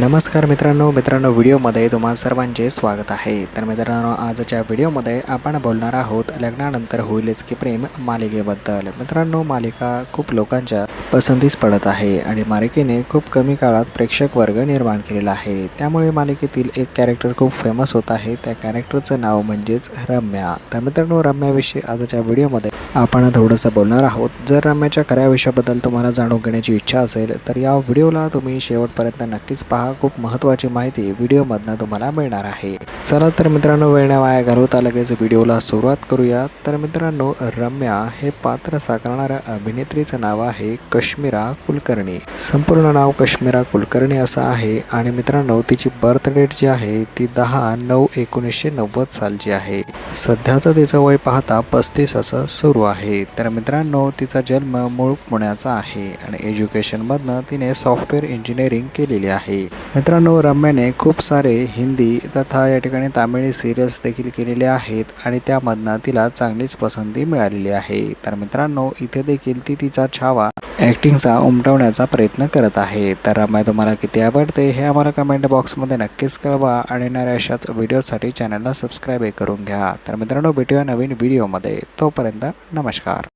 नमस्कार मित्रांनो मित्रांनो व्हिडिओमध्ये तुम्हा सर्वांचे स्वागत आहे. तर मित्रांनो आजच्या व्हिडिओमध्ये आपण बोलणार आहोत लग्नानंतर होईलच की प्रेम मालिकेबद्दल. मित्रांनो मालिका खूप लोकांच्या पसंतीस पडत आहे आणि मालिकेने खूप कमी काळात प्रेक्षक वर्ग निर्माण केलेला आहे. त्यामुळे मालिकेतील एक कॅरेक्टर खूप फेमस होत आहे. त्या कॅरेक्टरचं नाव म्हणजेच रम्या. तर मित्रांनो रम्याविषयी आजच्या व्हिडिओमध्ये आपण थोडंसं बोलणार आहोत. जर रम्याच्या खऱ्या विषयाबद्दल तुम्हाला जाणून घेण्याची इच्छा असेल तर या व्हिडिओला तुम्ही शेवटपर्यंत नक्कीच पहा. खूप महत्त्वाची माहिती व्हिडिओमधनं तुम्हाला मिळणार आहे. चला तर मित्रांनो वेळ न वाया घालवता लगेच व्हिडिओला सुरुवात करूया. तर मित्रांनो रम्या हे पात्र साकारणाऱ्या अभिनेत्रीचं नाव आहे कश्मीरा कुलकर्णी. संपूर्ण नाव कश्मीरा कुलकर्णी असं आहे आणि मित्रांनो तिची बर्थ डेट जी आहे ती दहा नऊ एकोणीसशे नव्वद सालची आहे. सध्याचं तिचं वय पाहता पस्तीस असं सुरू आहे. तर मित्रांनो तिचा जन्म मूळ पुण्याचा आहे आणि एज्युकेशनमधनं तिने सॉफ्टवेअर इंजिनिअरिंग केलेली आहे. मित्रांनो रम्याने खूप सारे हिंदी तथा या ठिकाणी तामिळी सिरियल्स देखील केलेले आहेत आणि त्यामधनं तिला चांगलीच पसंती मिळालेली आहे. तर मित्रांनो इथे देखील ती तिचा छावा ॲक्टिंगचा उमटवण्याचा प्रयत्न करत आहे. तर रम्या तुम्हाला किती आवडते हे आम्हाला कमेंट बॉक्समध्ये नक्कीच कळवा आणि येणाऱ्या अशाच व्हिडिओसाठी चॅनलला सबस्क्राईब करून घ्या. तर मित्रांनो भेटूया नवीन व्हिडिओमध्ये तोपर्यंत नमस्कार.